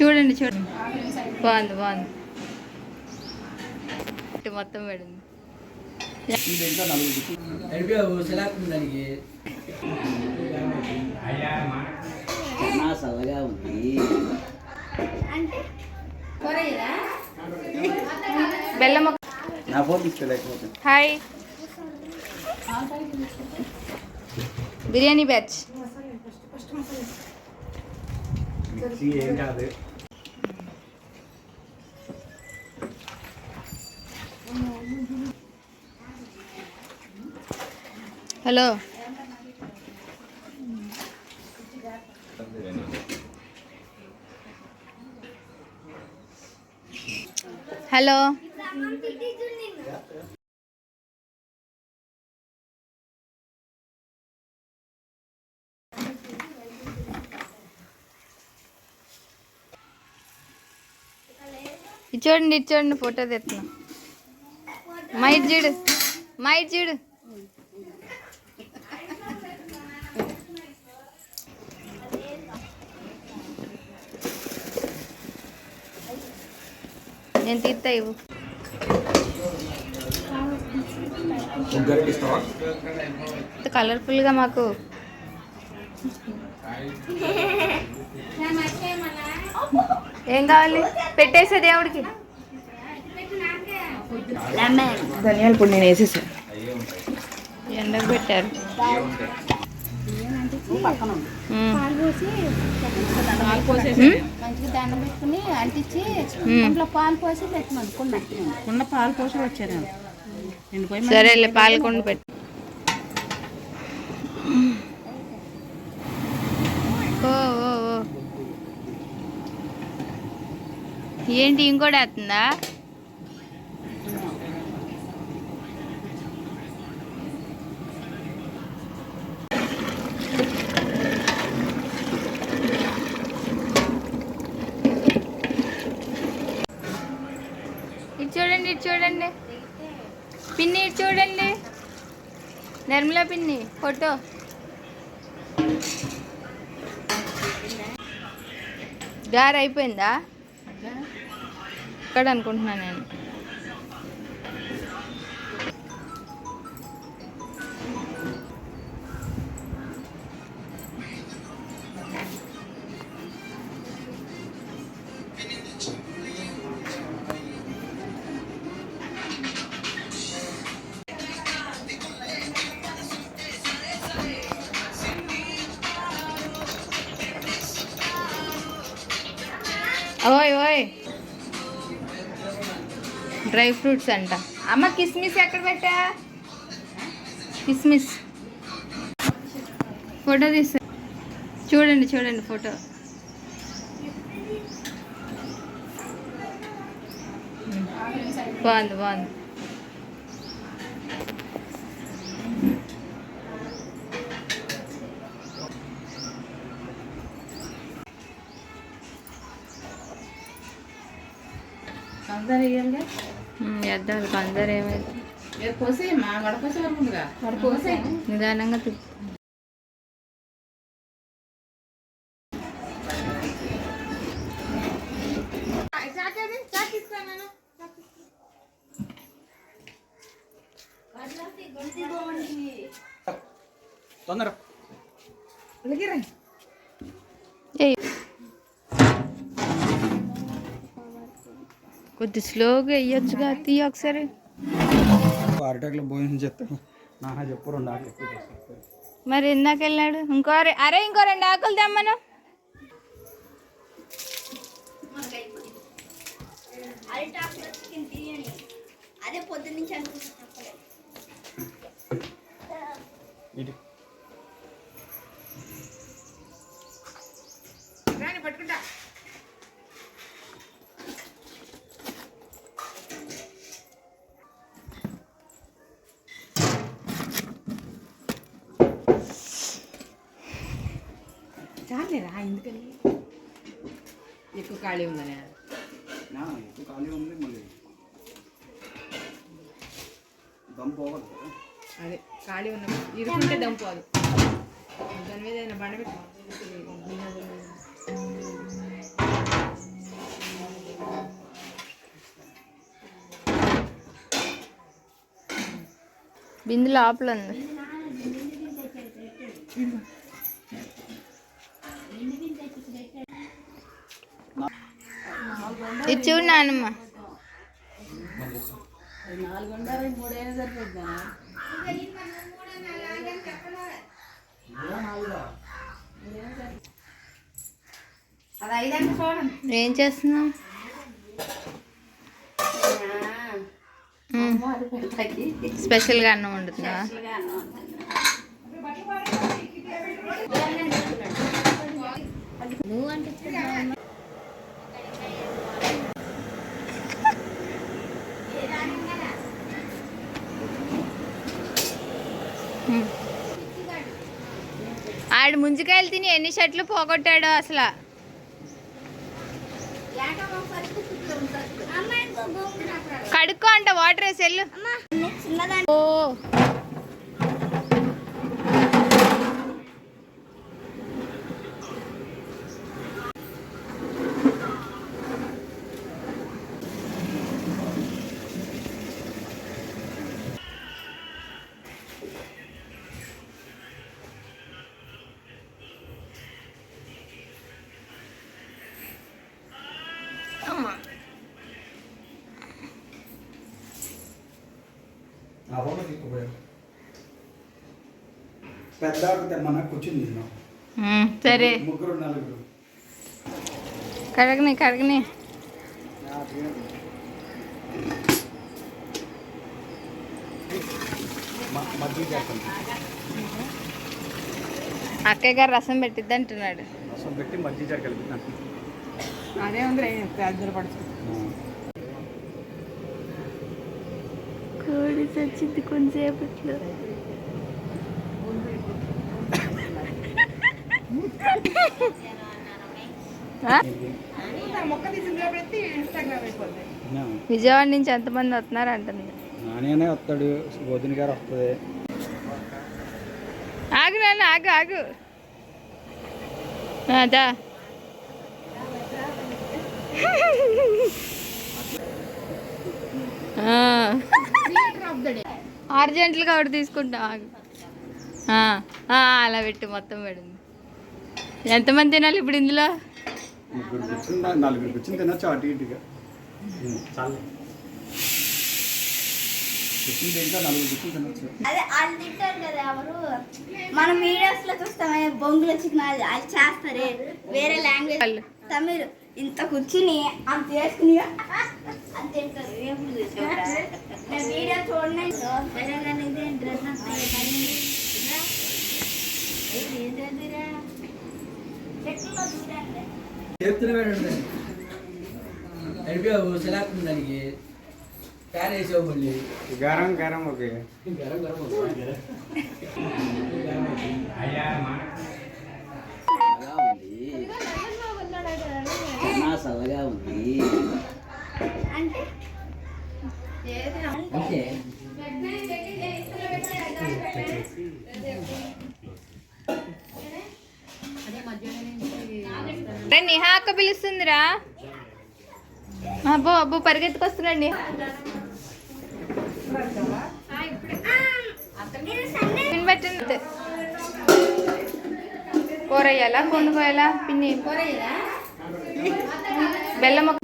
చూడండి చూడండి. బాగుంది బాగుంది. మొత్తం పడింది. ఉంది బెల్లం నా ఫోన్ తీసుకోలేకపోతే హాయ్ బిర్యానీ బ్యాచ్. ఏం కాదు. హలో. హలో. ఇచ్చోండి ఇచ్చోండి ఫోటో తెస్తున్నా. మైట్ చూడు మైట్ చూడు. నేను తీస్తా ఇవ్వు. కలర్ఫుల్గా మాకు ఏం కావాలి? పెట్టేసే దేవుడికి. ధనియాల పొడి నేను వేసేసాను ఎండకు పెట్టారు. పాలు పోసి పాలు పోసేసి మంచిగా దండం పెట్టుకుని అంటించి. ఇంట్లో పాలు పోసి పెట్టమను కుండ. ఉన్న పాలు పోసి వచ్చాను. పెట్టు. ఓ ఓ ఓ. ఏంటి ఇంకోటి వేస్తుందా ఇటు చూడండి. చూడండి పిన్ని ఇటు చూడండి. నిర్మలా పిన్ని ఫోటో. గారు అయిపోయిందా? ఇక్కడ అనుకుంటున్నాను నేను. ఓయ్ ఓయ్. డ్రై ఫ్రూట్స్ అంట. అమ్మ కిస్మిస్ ఎక్కడ పెట్టా? కిస్మిస్. ఫోటో తీస్తా చూడండి చూడండి ఫోటో. బాగుంది బాగుంది. వేద్దాం అందరు ఏమైంది? నిదానంగా తొందర. కొద్ది స్లోగా వేయొచ్చుగా తీయ ఒకసారి. అరటాకులో భోజనం చేస్తాను నా చెప్పు రెండు ఆకులు. మరి ఇందాక వెళ్ళాడు. ఇంకో అరే ఇంకో రెండు ఆకులు తెమ్మను. అదే పొద్దు నుంచి అనుకుంటున్నా చాలేరా ఎందుకని? ఎక్కువ ఖాళీ ఉందనే. నా, ఎక్కువ ఖాళీ ఉంది మళ్ళీ. కదా. అదే ఖాళీ ఉన్న ఇరుకుంటే దంపు అది దాని మీద ఏదైనా బండ పెట్టు బిందు లోపల ఉంది. ఇది చూడు నాన్నమ్మ ఏం చేస్తున్నాం స్పెషల్గా అన్నం వండుతుందా ముంజికాయలు తిని ఎన్ని షర్ట్లు పోగొట్టాడో అసలు. కడుక్కో అంట వాటర్ వేసి వెళ్ళు. ఓ. ఆ ఫోటో తీసుకుపోయారు పెద్ద తిన్నాం. మ్మ్, సరే. ముగ్గురు నలుగురు. కడగని కడగని. అక్కయ్య గారు రసం పెట్టిద్ది అంటున్నాడు రసం పెట్టి మజ్జిగ కలుపుతాను అదే ఉంది పెద్దలు పడుతుంది కోడి చచ్చింది కొంతసేపట్లో. అయిపోతుంది విజయవాడ నుంచి ఎంతమంది వస్తున్నారు అంటుంది నానేనే వస్తాడు వదిన గారు వస్తుంది. ఆగు నాన్న ఆగు ఆగు. అదా అర్జెంట్లుగా ఒకటి తీసుకుంటాం ఆగు. ఆ, ఆ, అలా పెట్టు మొత్తం పడింది. ఎంతమంది తినాలి ఇప్పుడు ఇందులో? మనం వీడియోస్లో చూస్తామే బొంగుల చికెన్ అది చేస్తారే వేరే లాంగ్వేజ్. తమిళ్ ఇంత కూర్చుని అంత చేసుకుని సెలెక్ట్ దానికి. ఫ్యాన్ వేసావు మళ్ళీ. గరం గరం ఓకే గరం గరం వస్తుంది. నా ఉంది. అంటే? అంతే రే నిహా అక్క పిలుస్తుందిరా. అబ్బో అబ్బో పరిగెత్తుకొస్తున్నాండి పెట్టండి. కూర వేయాలా? కొండ కోయాలా పిన్ని? బెల్లం ఒక